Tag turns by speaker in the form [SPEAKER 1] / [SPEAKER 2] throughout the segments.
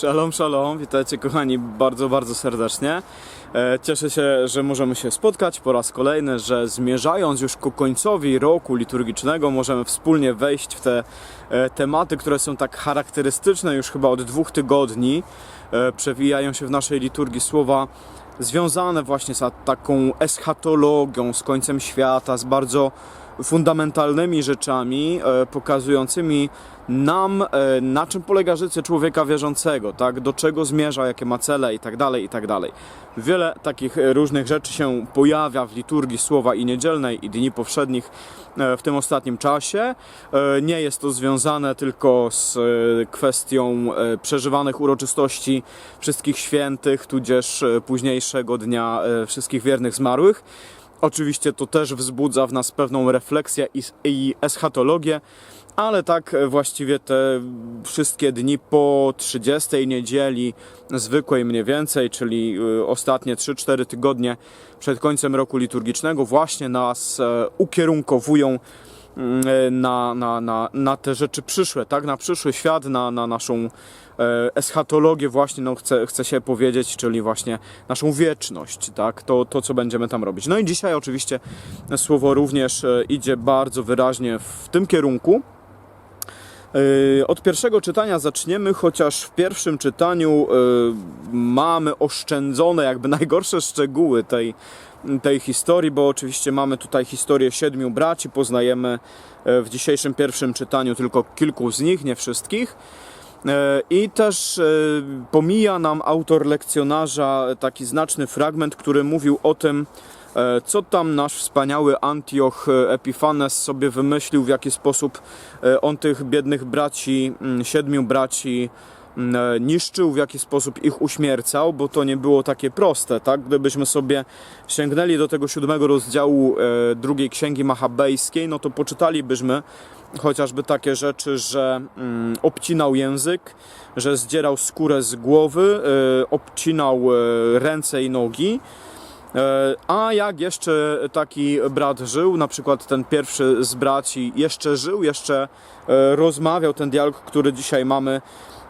[SPEAKER 1] Shalom, shalom, witajcie kochani bardzo, bardzo serdecznie. E, Cieszę się, że możemy się spotkać po raz kolejny, że zmierzając już ku końcowi roku liturgicznego możemy wspólnie wejść w te e, tematy, które są tak charakterystyczne już chyba od dwóch tygodni. E, Przewijają się w naszej liturgii słowa związane właśnie z taką eschatologią, z końcem świata, z bardzo fundamentalnymi rzeczami, e, pokazującymi nam, e, na czym polega życie człowieka wierzącego, tak? do czego zmierza, jakie ma cele i tak dalej, i tak. Wiele takich e, różnych rzeczy się pojawia w liturgii słowa i niedzielnej, i dni powszednich w tym ostatnim czasie. Nie jest to związane tylko z kwestią przeżywanych uroczystości wszystkich świętych, tudzież późniejszego dnia wszystkich wiernych zmarłych. Oczywiście to też wzbudza w nas pewną refleksję i, eschatologię, ale tak właściwie te wszystkie dni po 30 niedzieli zwykłej mniej więcej, czyli e, ostatnie 3-4 tygodnie przed końcem roku liturgicznego właśnie nas e, ukierunkowują na, na, na, na te rzeczy przyszłe, tak? Na przyszły świat, na, na naszą e, eschatologię właśnie, no chcę, chcę się powiedzieć, czyli właśnie naszą wieczność, tak? To, to, co będziemy tam robić. No i dzisiaj oczywiście słowo również e, idzie bardzo wyraźnie w tym kierunku. Yy, Od pierwszego czytania zaczniemy, chociaż w pierwszym czytaniu yy, mamy oszczędzone jakby najgorsze szczegóły tej, tej historii, bo oczywiście mamy tutaj historię siedmiu braci, poznajemy e, w dzisiejszym pierwszym czytaniu tylko kilku z nich, nie wszystkich. I też pomija nam autor lekcjonarza taki znaczny fragment, który mówił o tym, co tam nasz wspaniały Antioch e, Epifanes sobie wymyślił, w jaki sposób e, on tych biednych braci, mm, siedmiu braci mm, e, niszczył, w jaki sposób ich uśmiercał, bo to nie było takie proste, tak? Gdybyśmy sobie sięgnęli do tego siódmego rozdziału e, drugiej księgi machabejskiej, no to poczytalibyśmy chociażby takie rzeczy, że mm, obcinał język, że zdzierał skórę z głowy, e, obcinał e, ręce i nogi. E, A jak jeszcze taki brat żył, na przykład ten pierwszy z braci jeszcze żył, jeszcze e, rozmawiał, ten dialog, który dzisiaj mamy,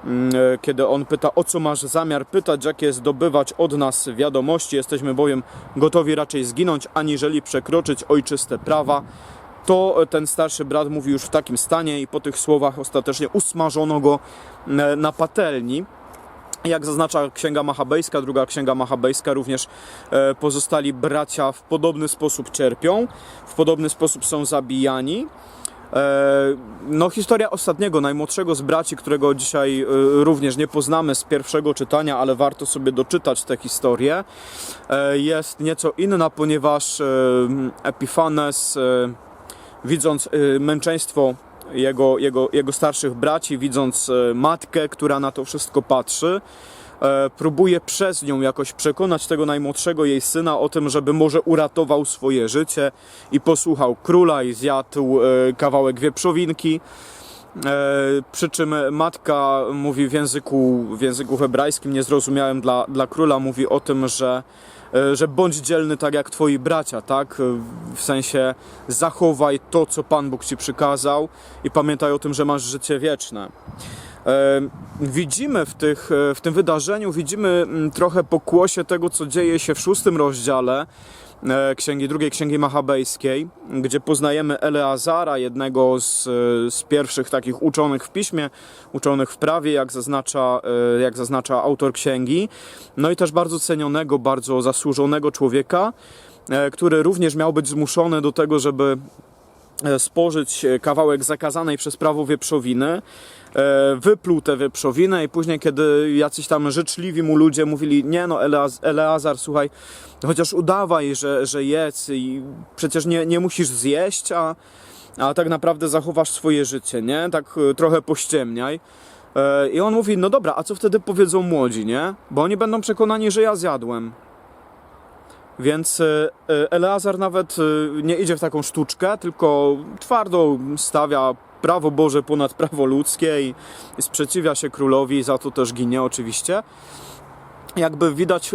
[SPEAKER 1] mm, e, kiedy on pyta, o co masz zamiar pytać, jakie zdobywać od nas wiadomości, jesteśmy bowiem gotowi raczej zginąć, aniżeli przekroczyć ojczyste prawa. To ten starszy brat mówi już w takim stanie i po tych słowach ostatecznie usmażono go na patelni. Jak zaznacza Księga Machabejska, druga Księga Machabejska, również e, pozostali bracia w podobny sposób cierpią, w podobny sposób są zabijani. E, No, historia ostatniego, najmłodszego z braci, którego dzisiaj e, również nie poznamy z pierwszego czytania, ale warto sobie doczytać tę historię, jest nieco inna, ponieważ Epifanes, widząc męczeństwo jego, jego, jego starszych braci, widząc e, matkę, która na to wszystko patrzy, e, próbuje przez nią jakoś przekonać tego najmłodszego jej syna o tym, żeby może uratował swoje życie i posłuchał króla i zjadł e, kawałek wieprzowinki. E, przy czym matka mówi w języku, w języku hebrajskim, niezrozumiałym dla, dla króla, mówi o tym, że, że bądź dzielny tak jak twoi bracia, tak? E, W sensie zachowaj to, co Pan Bóg ci przykazał i pamiętaj o tym, że masz życie wieczne. E, Widzimy w, tych, e, w tym wydarzeniu, widzimy mm, trochę pokłosie tego, co dzieje się w szóstym rozdziale e, księgi, drugiej księgi machabejskiej, gdzie poznajemy Eleazara, jednego z, e, z pierwszych takich uczonych w piśmie, uczonych w prawie, jak zaznacza, e, jak zaznacza autor księgi. No i też bardzo cenionego, bardzo zasłużonego człowieka, e, który również miał być zmuszony do tego, żeby e, spożyć e, kawałek zakazanej przez prawo wieprzowiny, e, wypluł tę wieprzowinę i później, kiedy jacyś tam życzliwi mu ludzie mówili, nie no Eleaz Eleazar, słuchaj, chociaż udawaj, że, że jedz i przecież nie, nie musisz zjeść, a, a tak naprawdę zachowasz swoje życie, nie? Tak e, trochę pościemniaj. E, I on mówi, no dobra, a co wtedy powiedzą młodzi, nie? Bo oni będą przekonani, że ja zjadłem. Więc e, e, Eleazar nawet e, nie idzie w taką sztuczkę, tylko twardo stawia prawo Boże ponad prawo ludzkie i, i sprzeciwia się królowi, za to też ginie oczywiście. Jakby widać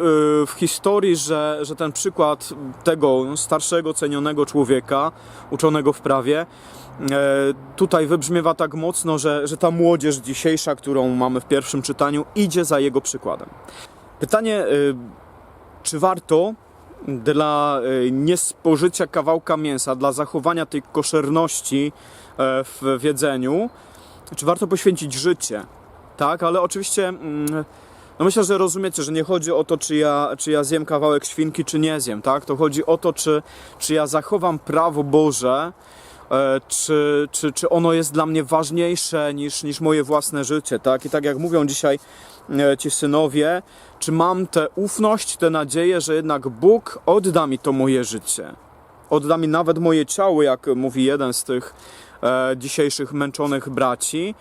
[SPEAKER 1] w historii, że, że ten przykład tego starszego, cenionego człowieka, uczonego w prawie, tutaj wybrzmiewa tak mocno, że, że ta młodzież dzisiejsza, którą mamy w pierwszym czytaniu, idzie za jego przykładem. Pytanie, czy warto dla e, niespożycia kawałka mięsa, dla zachowania tej koszerności e, w jedzeniu, czy warto poświęcić życie? Tak, ale oczywiście mm, no myślę, że rozumiecie, że nie chodzi o to, czy ja, czy ja zjem kawałek świnki, czy nie zjem, tak? To chodzi o to, czy, czy ja zachowam prawo Boże, czy, czy, czy ono jest dla mnie ważniejsze niż, niż moje własne życie, tak? I tak jak mówią dzisiaj e, ci synowie, czy mam tę ufność, tę nadzieję, że jednak Bóg odda mi to moje życie. Odda mi nawet moje ciało, jak mówi jeden z tych e, dzisiejszych męczonych braci.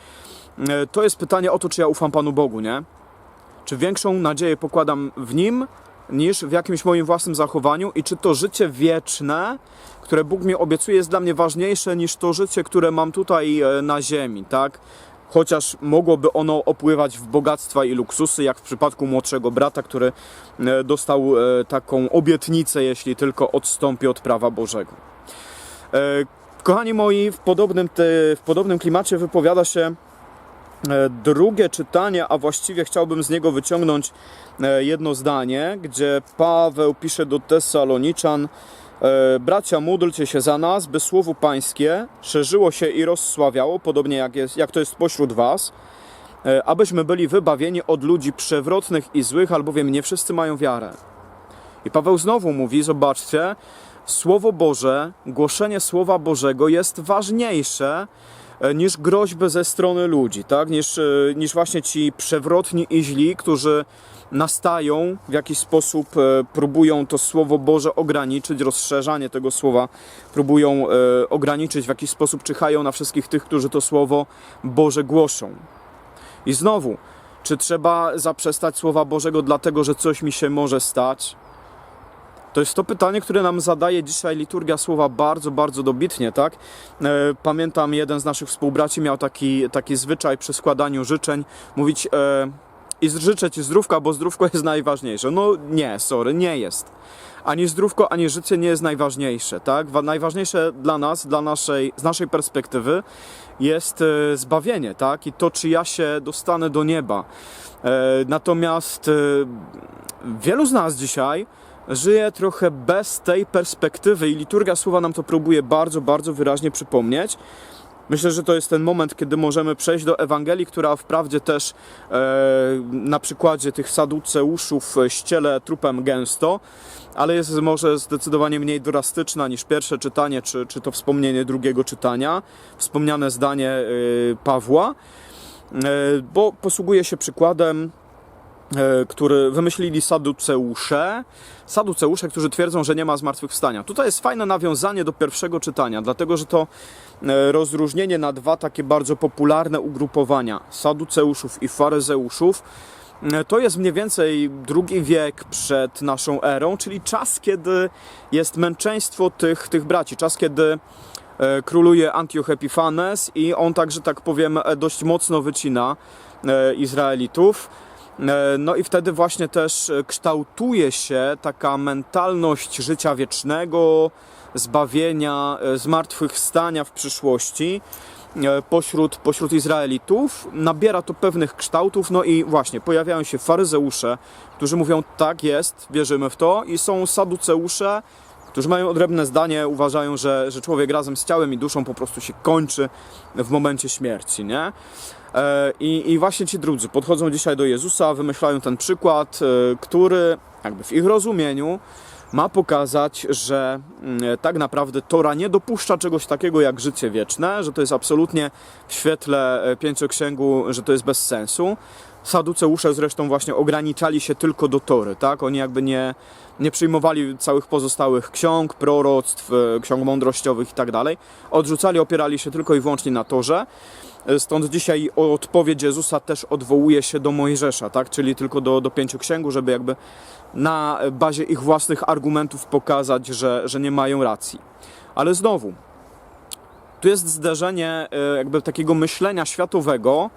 [SPEAKER 1] E, to jest pytanie o to, czy ja ufam Panu Bogu, nie? Czy większą nadzieję pokładam w Nim niż w jakimś moim własnym zachowaniu i czy to życie wieczne, które Bóg mi obiecuje, jest dla mnie ważniejsze niż to życie, które mam tutaj e, na ziemi, tak? Chociaż mogłoby ono opływać w bogactwa i luksusy, jak w przypadku młodszego brata, który e, dostał e, taką obietnicę, jeśli tylko odstąpi od prawa Bożego. Kochani moi, w podobnym, w podobnym klimacie wypowiada się drugie czytanie, a właściwie chciałbym z niego wyciągnąć e, jedno zdanie, gdzie Paweł pisze do Tesaloniczan: e, Bracia, módlcie się za nas, by słowo Pańskie szerzyło się i rozsławiało, podobnie jak, jest, jak to jest pośród Was, e, abyśmy byli wybawieni od ludzi przewrotnych i złych, albowiem nie wszyscy mają wiarę. I Paweł znowu mówi: Zobaczcie, Słowo Boże, głoszenie Słowa Bożego jest ważniejsze e, niż groźby ze strony ludzi, tak? niż, e, niż właśnie ci przewrotni i źli, którzy nastają, w jakiś sposób e, próbują to Słowo Boże ograniczyć, rozszerzanie tego Słowa próbują e, ograniczyć, w jakiś sposób czyhają na wszystkich tych, którzy to Słowo Boże głoszą. I znowu, czy trzeba zaprzestać Słowa Bożego dlatego, że coś mi się może stać? To jest to pytanie, które nam zadaje dzisiaj liturgia słowa bardzo, bardzo dobitnie, tak? E, Pamiętam, jeden z naszych współbraci miał taki, taki zwyczaj przy składaniu życzeń mówić e, i życzę Ci zdrówka, bo zdrówko jest najważniejsze. No nie, sorry, nie jest. Ani zdrówko, ani życie nie jest najważniejsze, tak? Wa- Najważniejsze dla nas, dla naszej, z naszej perspektywy jest e, zbawienie, tak? I to, czy ja się dostanę do nieba. E, Natomiast e, wielu z nas dzisiaj żyje trochę bez tej perspektywy i liturgia słowa nam to próbuje bardzo, bardzo wyraźnie przypomnieć. Myślę, że to jest ten moment, kiedy możemy przejść do Ewangelii, która wprawdzie też e, na przykładzie tych saduceuszów e, ściele trupem gęsto, ale jest może zdecydowanie mniej drastyczna niż pierwsze czytanie, czy, czy to wspomnienie drugiego czytania, wspomniane zdanie e, Pawła, e, bo posługuje się przykładem który wymyślili saduceusze, saduceusze, którzy twierdzą, że nie ma zmartwychwstania. Tutaj jest fajne nawiązanie do pierwszego czytania, dlatego że to e, rozróżnienie na dwa takie bardzo popularne ugrupowania saduceuszów i faryzeuszów e, to jest mniej więcej drugi wiek przed naszą erą, czyli czas, kiedy jest męczeństwo tych, tych braci, czas, kiedy e, króluje Antioch Epifanes i on także, tak powiem, e, dość mocno wycina e, Izraelitów. E, No i wtedy właśnie też e, kształtuje się taka mentalność życia wiecznego, zbawienia, e, zmartwychwstania w przyszłości pośród, pośród Izraelitów. Nabiera to pewnych kształtów, no i właśnie pojawiają się faryzeusze, którzy mówią tak jest, wierzymy w to i są saduceusze, którzy mają odrębne zdanie, uważają, że, że człowiek razem z ciałem i duszą po prostu się kończy w momencie śmierci, nie? E, I, I właśnie ci drudzy podchodzą dzisiaj do Jezusa, wymyślają ten przykład, e, który jakby w ich rozumieniu ma pokazać, że mm, tak naprawdę Tora nie dopuszcza czegoś takiego jak życie wieczne, że to jest absolutnie w świetle e, pięcioksięgu, że to jest bez sensu. Saduceusze zresztą właśnie ograniczali się tylko do Tory, tak? Oni jakby nie, nie przyjmowali całych pozostałych ksiąg, proroctw, ksiąg mądrościowych i tak dalej. Odrzucali, opierali się tylko i wyłącznie na Torze. Stąd dzisiaj odpowiedź Jezusa też odwołuje się do Mojżesza, tak? czyli tylko do, do pięciu księgu, żeby jakby na bazie ich własnych argumentów pokazać, że, że nie mają racji. Ale znowu, tu jest zderzenie e, jakby takiego myślenia światowego,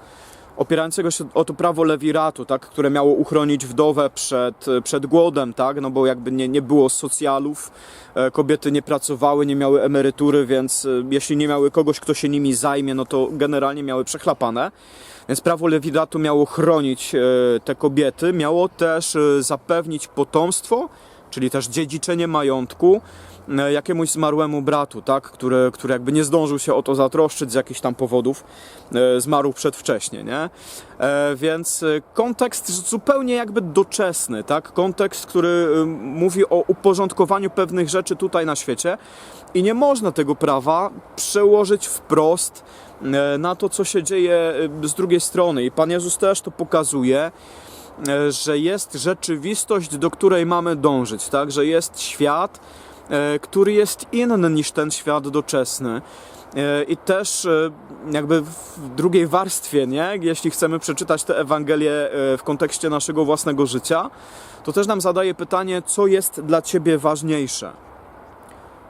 [SPEAKER 1] opierającego się o to prawo lewiratu, tak, które miało uchronić wdowę przed, przed głodem, tak, no bo jakby nie, nie było socjalów, e, kobiety nie pracowały, nie miały emerytury, więc e, jeśli nie miały kogoś, kto się nimi zajmie, no to generalnie miały przechlapane. Więc prawo lewiratu miało chronić e, te kobiety, miało też zapewnić potomstwo, czyli też dziedziczenie majątku jakiemuś zmarłemu bratu, tak, który, który jakby nie zdążył się o to zatroszczyć z jakichś tam powodów, e, zmarł przedwcześnie, nie? E, Więc e, kontekst zupełnie jakby doczesny, tak? Kontekst, który e, mówi o uporządkowaniu pewnych rzeczy tutaj na świecie i nie można tego prawa przełożyć wprost e, na to, co się dzieje e, z drugiej strony. I Pan Jezus też to pokazuje, e, że jest rzeczywistość, do której mamy dążyć, tak? Że jest świat, e, który jest inny niż ten świat doczesny. E, I też e, jakby w drugiej warstwie, nie? jeśli chcemy przeczytać tę Ewangelię e, w kontekście naszego własnego życia, to też nam zadaje pytanie, co jest dla Ciebie ważniejsze.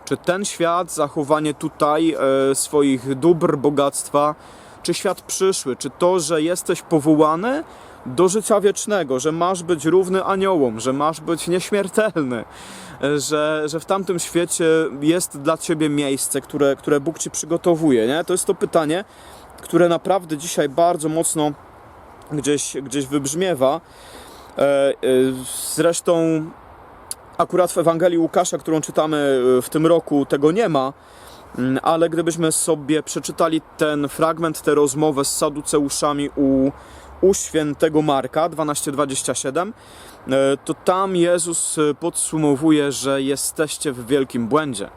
[SPEAKER 1] Czy ten świat, zachowanie tutaj e, swoich dóbr, bogactwa, czy świat przyszły, czy to, że jesteś powołany do życia wiecznego, że masz być równy aniołom, że masz być nieśmiertelny, że, że w tamtym świecie jest dla ciebie miejsce, które, które Bóg ci przygotowuje. Nie? To jest to pytanie, które naprawdę dzisiaj bardzo mocno gdzieś, gdzieś wybrzmiewa. E, e, Zresztą akurat w Ewangelii Łukasza, którą czytamy e, w tym roku, tego nie ma, Mm, ale gdybyśmy sobie przeczytali ten fragment, tę rozmowę z Saduceuszami u, u świętego Marka 12:27, e, to tam Jezus e, podsumowuje, że jesteście w wielkim błędzie.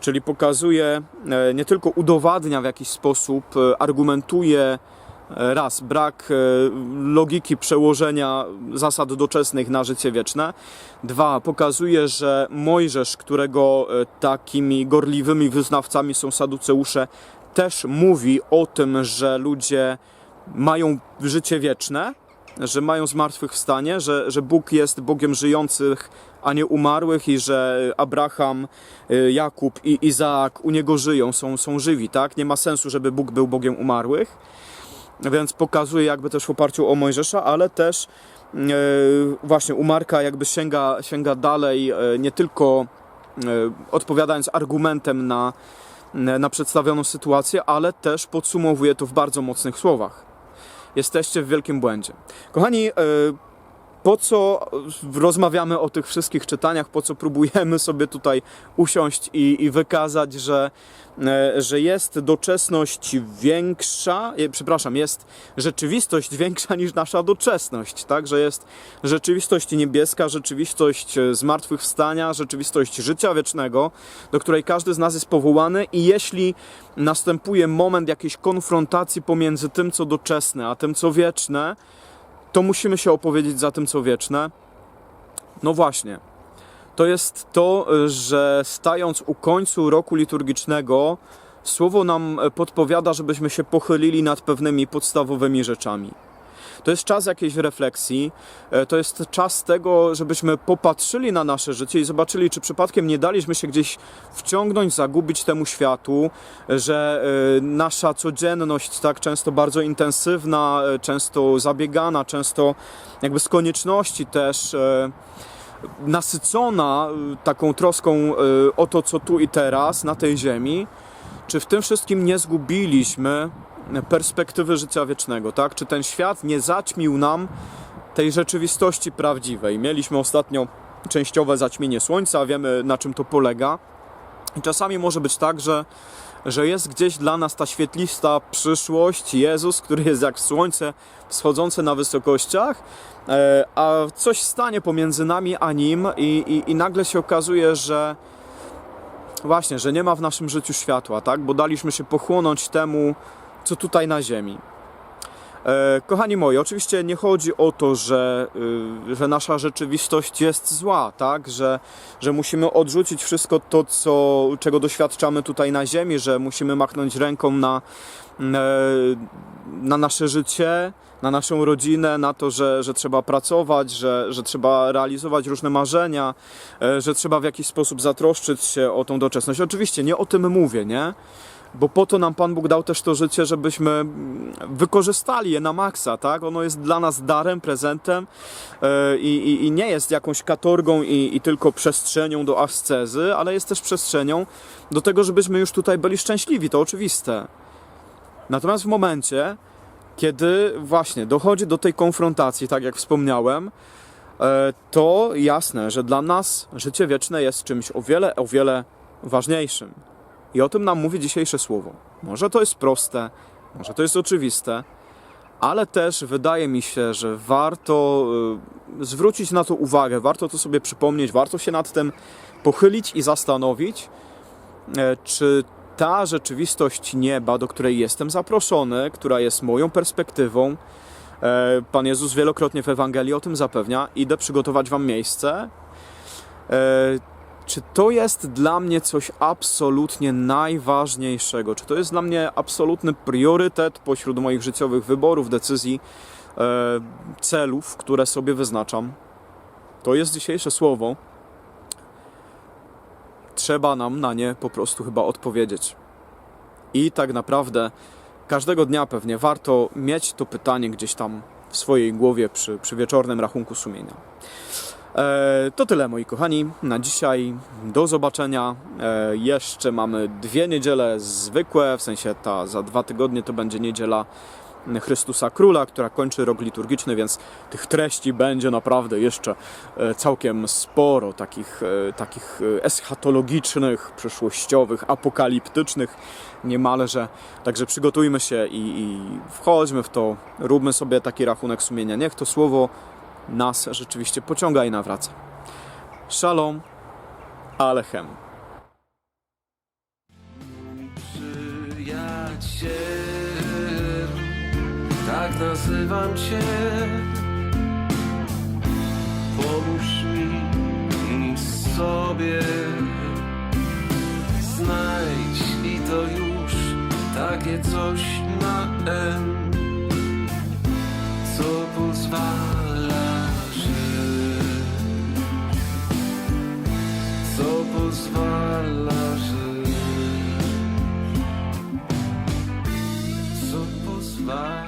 [SPEAKER 1] Czyli pokazuje, e, nie tylko udowadnia w jakiś sposób, argumentuje raz brak logiki przełożenia zasad doczesnych na życie wieczne. Dwa, pokazuje, że Mojżesz, którego takimi gorliwymi wyznawcami są saduceusze, też mówi o tym, że ludzie mają życie wieczne, że mają zmartwychwstanie, że, że Bóg jest Bogiem żyjących, a nie umarłych i że Abraham, y, Jakub i Izaak u niego żyją, są, są żywi, tak? Nie ma sensu, żeby Bóg był Bogiem umarłych. Więc pokazuje jakby też w oparciu o Mojżesza, ale też e, właśnie u Marka jakby sięga, sięga dalej, e, nie tylko e, odpowiadając argumentem na, na przedstawioną sytuację, ale też podsumowuje to w bardzo mocnych słowach. Jesteście w wielkim błędzie. Kochani, e, po co rozmawiamy o tych wszystkich czytaniach, po co próbujemy sobie tutaj usiąść i, i wykazać, że, e, że jest doczesność większa, e, przepraszam, jest rzeczywistość większa niż nasza doczesność, tak? Że jest rzeczywistość niebieska, rzeczywistość e, zmartwychwstania, rzeczywistość życia wiecznego, do której każdy z nas jest powołany i jeśli następuje moment jakiejś konfrontacji pomiędzy tym, co doczesne, a tym, co wieczne, to musimy się opowiedzieć za tym, co wieczne. No właśnie. To jest to, że stając u końcu roku liturgicznego, słowo nam podpowiada, żebyśmy się pochylili nad pewnymi podstawowymi rzeczami. To jest czas jakiejś refleksji, e, to jest czas tego, żebyśmy popatrzyli na nasze życie i zobaczyli, czy przypadkiem nie daliśmy się gdzieś wciągnąć, zagubić temu światu, że e, nasza codzienność, tak często bardzo intensywna, e, często zabiegana, często jakby z konieczności też nasycona taką troską o to, co tu i teraz na tej ziemi, czy w tym wszystkim nie zgubiliśmy perspektywy życia wiecznego, tak? Czy ten świat nie zaćmił nam tej rzeczywistości prawdziwej? Mieliśmy ostatnio częściowe zaćmienie słońca, wiemy na czym to polega. I czasami może być tak, że, że jest gdzieś dla nas ta świetlista przyszłość, Jezus, który jest jak słońce wschodzące na wysokościach, e, a coś stanie pomiędzy nami a Nim i, i, i nagle się okazuje, że właśnie, że nie ma w naszym życiu światła, tak? Bo daliśmy się pochłonąć temu, co tutaj na ziemi. E, kochani moi, oczywiście nie chodzi o to, że, y, że nasza rzeczywistość jest zła, tak? Że, że musimy odrzucić wszystko to, co, czego doświadczamy tutaj na Ziemi, że musimy machnąć ręką na, e, na nasze życie, na naszą rodzinę, na to, że, że trzeba pracować, że, że trzeba realizować różne marzenia, e, że trzeba w jakiś sposób zatroszczyć się o tą doczesność. Oczywiście nie o tym mówię, nie? Bo po to nam Pan Bóg dał też to życie, żebyśmy wykorzystali je na maksa, tak? Ono jest dla nas darem, prezentem e, i, i, i nie jest jakąś katorgą i, i tylko przestrzenią do ascezy, ale jest też przestrzenią do tego, żebyśmy już tutaj byli szczęśliwi, to oczywiste. Natomiast w momencie, kiedy właśnie dochodzi do tej konfrontacji, tak jak wspomniałem, e, to jasne, że dla nas życie wieczne jest czymś o wiele, o wiele ważniejszym. I o tym nam mówi dzisiejsze słowo. Może to jest proste, może to jest oczywiste, ale też wydaje mi się, że warto y, zwrócić na to uwagę, warto to sobie przypomnieć, warto się nad tym pochylić i zastanowić, e, czy ta rzeczywistość nieba, do której jestem zaproszony, która jest moją perspektywą, e, Pan Jezus wielokrotnie w Ewangelii o tym zapewnia, idę przygotować Wam miejsce. Czy to jest dla mnie coś absolutnie najważniejszego? Czy to jest dla mnie absolutny priorytet pośród moich życiowych wyborów, decyzji, e, celów, które sobie wyznaczam? To jest dzisiejsze słowo. Trzeba nam na nie po prostu chyba odpowiedzieć. I tak naprawdę każdego dnia pewnie warto mieć to pytanie gdzieś tam w swojej głowie przy, przy wieczornym rachunku sumienia. E, to tyle moi kochani na dzisiaj. Do zobaczenia. E, jeszcze mamy dwie niedziele zwykłe, w sensie ta za dwa tygodnie to będzie niedziela Chrystusa Króla, która kończy rok liturgiczny, więc tych treści będzie naprawdę jeszcze e, całkiem sporo, takich, takich eschatologicznych, przyszłościowych, apokaliptycznych niemalże. Także przygotujmy się i, i wchodźmy w to, róbmy sobie taki rachunek sumienia. Niech to słowo nas rzeczywiście pociąga i nawraca. Shalom, Alechem.
[SPEAKER 2] Przyjaciel, tak nazywam cię. Pomóż mi sobie znajdź i to już takie coś na N, co pozwala Topuz varları Topuz varları